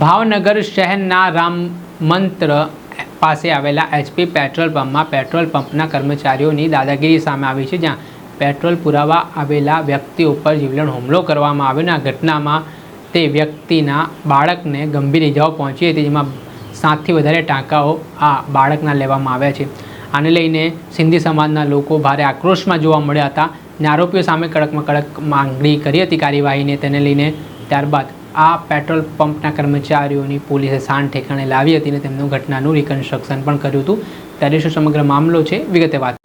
ભાવનગર શહેરના રામ મંત્ર પાસે આવેલા એચપી પેટ્રોલ પંપમાં પેટ્રોલ પંપના કર્મચારીઓની દાદાગીરી સામે આવી છે, જ્યાં પેટ્રોલ પુરાવા આવેલા વ્યક્તિ ઉપર જીવલેણ હુમલો કરવામાં આવ્યો આ ઘટનામાં તે વ્યક્તિના બાળકને ગંભીર ઇજાઓ પહોંચી હતી, જેમાં સાતથી વધારે ટાંકાઓ આ બાળકના લેવામાં આવ્યા છે. આને લઈને સિંધી સમાજના લોકો ભારે આક્રોશમાં જોવા મળ્યા હતા અને આરોપીઓ સામે કડકમાં કડક માંગણી કરી હતી કાર્યવાહીને તેને લઈને ત્યારબાદ આ પેટ્રોલ પંપના કર્મચારીઓની પોલીસે સાન ઠેકાણે લાવી હતી અને તેમનું ઘટનાનું રિકન્સ્ટ્રક્શન પણ કર્યું હતું. ત્યારે શું સમગ્ર મામલો છે? વિગતે વાત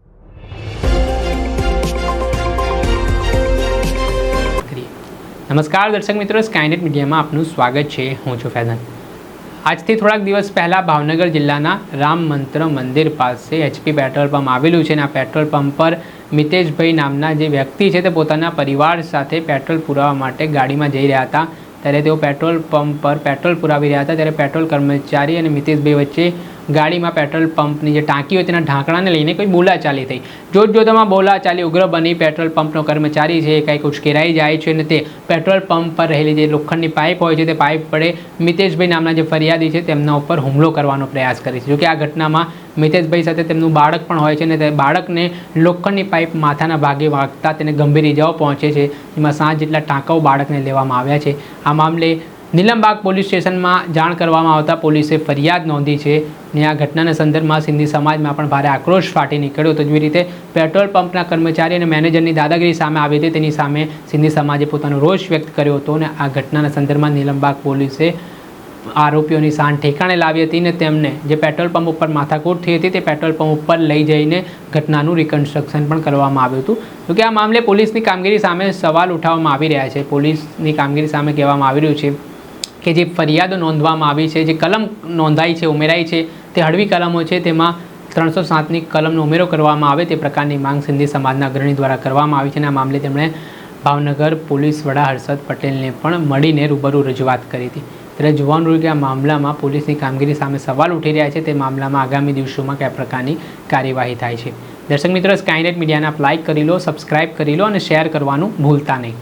નમસ્કાર દર્શક મિત્રો સ્કાયનેટ મીડિયામાં આપનું સ્વાગત છે. હું છું ફૈઝાન. આજથી થોડાક દિવસ પહેલાં ભાવનગર જિલ્લાના રામ મંત્ર મંદિર પાસે એચપી પેટ્રોલ પંપ આવેલું છે અને આ પેટ્રોલ પંપ પર મિતેશભાઈ નામના જે વ્યક્તિ છે તે પોતાના પરિવાર સાથે પેટ્રોલ પુરાવવા માટે ગાડીમાં જઈ રહ્યા હતા. ત્યારે તેઓ પેટ્રોલ પંપ પર પેટ્રોલ પુરાવી રહ્યા હતા. ત્યારે પેટ્રોલ કર્મચારી અને મિતેશભાઈ વચ્ચે ગાડીમાં પેટ્રોલ પંપની જે ટાંકી હોય તેના ઢાંકણાને લઈને કોઈ બોલાચાલી થઈ. જોત જોતામાં બોલાચાલી, ઉગ્ર બની પેટ્રોલ પંપનો કર્મચારી છે એ કંઈક ઉશ્કેરાઈ જાય છે અને તે પેટ્રોલ પંપ પર રહેલી જે લોખંડની પાઇપ હોય છે તે પાઇપ પડે મિતેશભાઈ નામના જે ફરિયાદી છે તેમના ઉપર હુમલો કરવાનો પ્રયાસ કરે છે. જોકે આ ઘટનામાં મિતેશભાઈ સાથે તેમનું બાળક પણ હોય છે અને તે બાળકને લોખંડની પાઇપ માથાના ભાગે વાગતા તેને ગંભીર ઇજાઓ પહોંચે છે. જેમાં સાત જેટલા ટાંકાઓ બાળકને લેવામાં આવ્યા છે. આ મામલે નીલમબાગ પોલીસ સ્ટેશનમાં જાણ કરવામાં આવતા પોલીસે ફરિયાદ નોંધી છે ને આ ઘટનાના સંદર્ભમાં સિંધી સમાજમાં પણ ભારે આક્રોશ ફાટી નીકળ્યો તો જેવી રીતે પેટ્રોલ પંપના કર્મચારી અને મેનેજરની દાદાગીરી સામે આવી હતી. તેની સામે સિંધી સમાજે પોતાનો રોષ વ્યક્ત કર્યો હતો અને આ ઘટનાના સંદર્ભમાં નીલમબાગ પોલીસે આરોપીઓની સાણ ઠેકાણે લાવી હતી ને તેમને જે પેટ્રોલ પંપ ઉપર માથાકૂટ થઈ હતી તે પેટ્રોલ પંપ ઉપર લઈ જઈને ઘટનાનું રિકન્સ્ટ્રક્શન પણ કરવામાં આવ્યું હતું. જોકે આ મામલે પોલીસની કામગીરી સામે સવાલ ઉઠાવવામાં આવી રહ્યા છે. પોલીસની કામગીરી સામે કહેવામાં આવી રહ્યું છે કે જે ફરિયાદો નોંધવામાં આવી છે, જે કલમ નોંધાઈ છે, ઉમેરાઈ છે, તે હળવી કલમો છે, તેમાં ત્રણસો સાતની કલમનો ઉમેરો કરવામાં આવે, તે પ્રકારની માંગ સિંધી સમાજના અગ્રણી દ્વારા કરવામાં આવી છે અને આ મામલે તેમણે ભાવનગર પોલીસ વડા હર્ષદ પટેલને પણ મળીને રૂબરૂ રજૂઆત કરી હતી. ત્યારે જોવાનું રહ્યું કે આ મામલામાં પોલીસની કામગીરી સામે સવાલ ઉઠી રહ્યા છે, તે મામલામાં આગામી દિવસોમાં કયા પ્રકારની કાર્યવાહી થાય છે. દર્શક મિત્રો, સ્કાયનેટ મીડિયાને આપ લાઇક કરી લો સબસ્ક્રાઇબ કરી લો અને શેર કરવાનું ભૂલતા નહીં.